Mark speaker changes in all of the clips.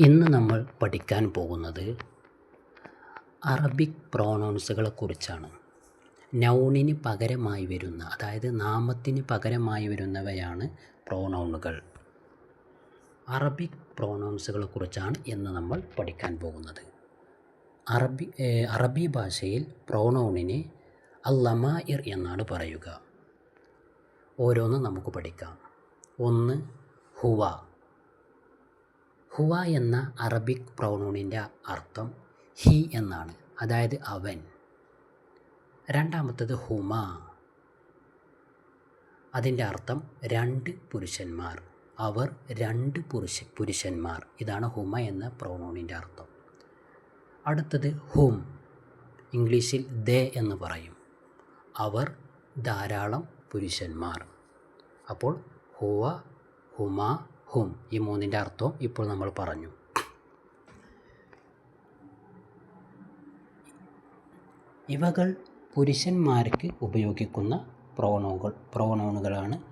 Speaker 1: ഇന്ന് നമ്മൾ പഠിക്കാൻ പോകുന്നത് അറബിക് പ്രോണൗൺസുകളെ കുറിച്ചാണ് നൗണിന് പകരമായി വരുന്ന അതായത് നാമത്തിന് പകരമായി വരുന്നവയാണ് പ്രോണൗണുകൾ. അറബിക് പ്രോണൗൺസുകളെ കുറിച്ചാണ് ഇന്ന് നമ്മൾ പഠിക്കാൻ പോകുന്നത്. അറബി അറബി ഭാഷയിൽ പ്രോണൗണിനെ അല്ലമായിർ എന്നാണ് പറയുക. ഓരോന്ന് നമുക്ക് പഠിക്കാം. ഒന്ന് ഹുവ. ഹുവ എന്ന അറബിക് പ്രൗണൂണിന്റെ അർത്ഥം ഹി എന്നാണ് അതായത് അവൻ. രണ്ടാമത്തത് ഹുമ. അതിന്റെ അർത്ഥം രണ്ട് പുരുഷന്മാർ. അവർ രണ്ട് പുരുഷ പുരുഷന്മാർ. ഇതാണ് ഹുമ എന്ന പ്രൗണൂണിന്റെ അർത്ഥം. അടുത്തത് ഹും ഇംഗ്ലീഷിൽ ദേ എന്ന് പറയും. അവർ ധാരാളം പുരുഷന്മാർ. അപ്പോൾ ഹുവ ഹുമ ഹും ഈ മൂന്നിന്റെ അർത്ഥം ഇപ്പോൾ നമ്മൾ പറഞ്ഞു. ഇവകൾ പുരുഷന്മാർക്ക് ഉപയോഗിക്കുന്ന പ്രോണോകൾ പ്രോണോണുകളാണ്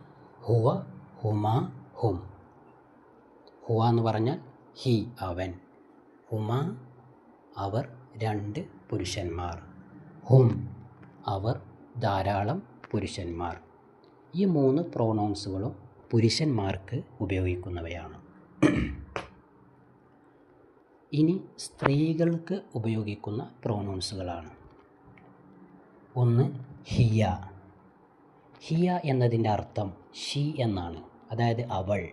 Speaker 1: ഹുവ ഹുമ ഹും. ഹുവ എന്ന് പറഞ്ഞാൽ ഹി അവൻ. ഹുമ അവർ രണ്ട് പുരുഷന്മാർ. ഹും അവർ ധാരാളം പുരുഷന്മാർ. ഈ മൂന്ന് പ്രോണൗൺസുകളും പുരുഷന്മാർക്ക് ഉപയോഗിക്കുന്നവയാണ്. ഇനി സ്ത്രീകൾക്ക് ഉപയോഗിക്കുന്ന പ്രോണൗൺസുകളാണ്. ഒന്ന് ഹിയ. ഹിയ എന്നതിന്റെ അർത്ഥം ഷി എന്നാണ്. അതായത് അവൾ.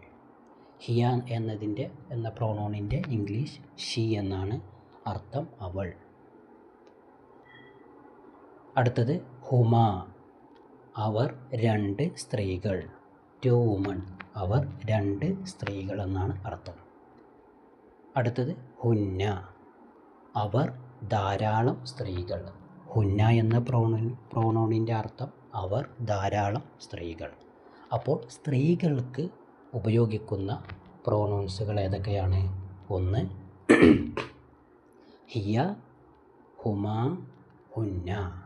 Speaker 1: ഹിയ എന്നതിന്റെ എന്ന പ്രോണോണിന്റെ ഇംഗ്ലീഷ് ഷി എന്നാണ് അർത്ഥം അവൾ. അടുത്തത് ഹുമ. അവർ രണ്ട് സ്ത്രീകൾ. ടു വുമൺ അവർ രണ്ട് സ്ത്രീകൾ എന്നാണ് അർത്ഥം. അടുത്തത് ഹുന്ന. അവർ ധാരാളം സ്ത്രീകൾ. ഹുന്ന എന്ന പ്രോണ പ്രോണോണിന്റെ അർത്ഥം അവർ ധാരാളം സ്ത്രീകൾ. അപ്പോൾ സ്ത്രീകൾക്ക് ഉപയോഗിക്കുന്ന പ്രോണൗൺസുകൾ ഏതൊക്കെയാണ്? ഒന്ന് ഹിയ ഹുമ ഹുന്ന.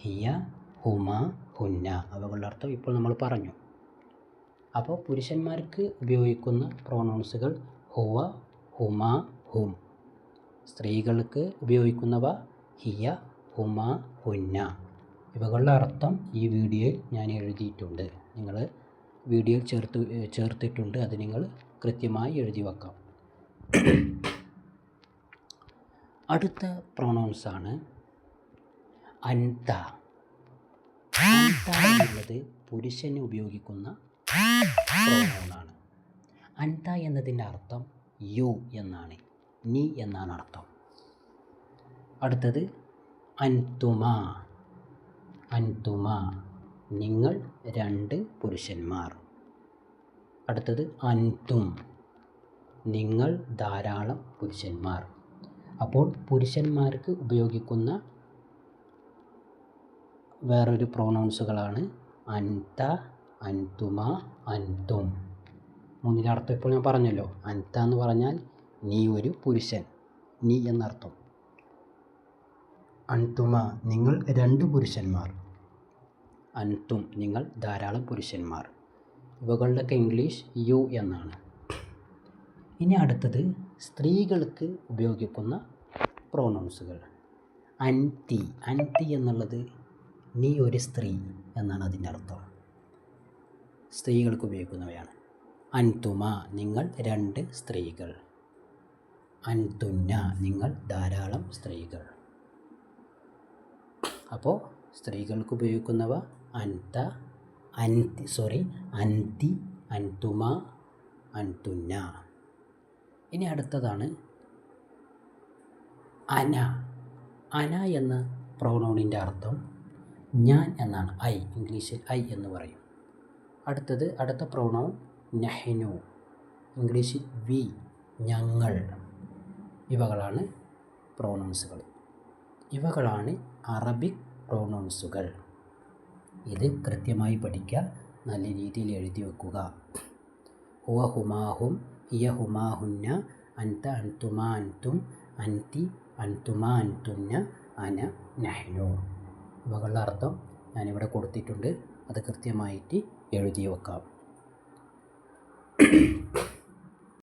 Speaker 1: ഹിയ ഹുമ ഹുന്ന. അവകളുടെ അർത്ഥം ഇപ്പോൾ നമ്മൾ പറഞ്ഞു. അപ്പോൾ പുരുഷന്മാർക്ക് ഉപയോഗിക്കുന്ന പ്രോണൗൺസുകൾ ഹുവ ഹുമ ഹും. സ്ത്രീകൾക്ക് ഉപയോഗിക്കുന്നവ ഹിയ ഹുമ ഹുന്ന. ഇവകളുടെ അർത്ഥം ഈ വീഡിയോയിൽ ഞാൻ എഴുതിയിട്ടുണ്ട്. നിങ്ങൾ വീഡിയോയിൽ ചേർത്ത് ചേർത്തിട്ടുണ്ട്. അത് നിങ്ങൾ കൃത്യമായി എഴുതി വെക്കാം. അടുത്ത പ്രോണൗൺസാണ് അൻത. അൻത എന്നുള്ളത് പുരുഷന് ഉപയോഗിക്കുന്ന പ്രോണൗണാണ് അൻത എന്നതിന്റെ അർത്ഥം യു എന്നാണ്. നീ എന്നാണ് അർത്ഥം. അടുത്തത് അൻതുമ. അൻതുമ. നിങ്ങൾ രണ്ട് പുരുഷന്മാർ. അടുത്തത് അൻതും. നിങ്ങൾ ധാരാളം പുരുഷന്മാർ. അപ്പോൾ പുരുഷന്മാർക്ക് ഉപയോഗിക്കുന്ന വേറൊരു പ്രോണൗൺസുകളാണ് അൻത അൻതുമ അൻതും. മൂന്നിലർത്ഥം ഇപ്പോൾ ഞാൻ പറഞ്ഞല്ലോ. അൻത എന്ന് പറഞ്ഞാൽ നീ ഒരു പുരുഷൻ. നീ എന്നർത്ഥം. അൻതുമ നിങ്ങൾ രണ്ട് പുരുഷന്മാർ. അൻതും നിങ്ങൾ ധാരാളം പുരുഷന്മാർ. ഇവകളുടെയൊക്കെ ഇംഗ്ലീഷ് യു എന്നാണ്. ഇനി അടുത്തത് സ്ത്രീകൾക്ക് ഉപയോഗിക്കുന്ന പ്രോണൗൺസുകൾ. അൻതി അൻതി എന്നുള്ളത് നീ ഒരു സ്ത്രീ എന്നാണ് അതിന്റെ അർത്ഥം. സ്ത്രീകൾക്ക് ഉപയോഗിക്കുന്നവയാണ്. അൻതുമ നിങ്ങൾ രണ്ട് സ്ത്രീകൾ. അൻതുന്ന നിങ്ങൾ ധാരാളം സ്ത്രീകൾ. അപ്പോൾ സ്ത്രീകൾക്ക് ഉപയോഗിക്കുന്നവ അൻത അൻതി സോറി അൻതി അൻതുമ അൻതുന്ന. ഇനി അടുത്തതാണ് അന. അന എന്ന പ്രൗണോണിന്റെ അർത്ഥം ഞാൻ എന്നാണ് ഐ ഇംഗ്ലീഷിൽ ഐ എന്ന് പറയും. അടുത്തത് അടുത്ത പ്രൗണൗൺ നഹ്നു. ഇംഗ്ലീഷിൽ വി ഞങ്ങൾ. ഇവകളാണ് പ്രോണൗൺസുകൾ ഇവകളാണ് അറബിക് പ്രോണൗൺസുകൾ ഇത് കൃത്യമായി പഠിക്കുക നല്ല രീതിയിൽ എഴുതി വെക്കുക. ഹുവ ഹുമാഹും ഹിയ ഹുമാഹുന്ന അൻത അൻതുമാ അൻതും അൻതി അൻതുമാ അൻതുന്ന അന നഹ്നു. ഇവകളുടെ അർത്ഥം ഞാനിവിടെ കൊടുത്തിട്ടുണ്ട്. അത് കൃത്യമായിട്ട് എഴുതി വെക്കാം.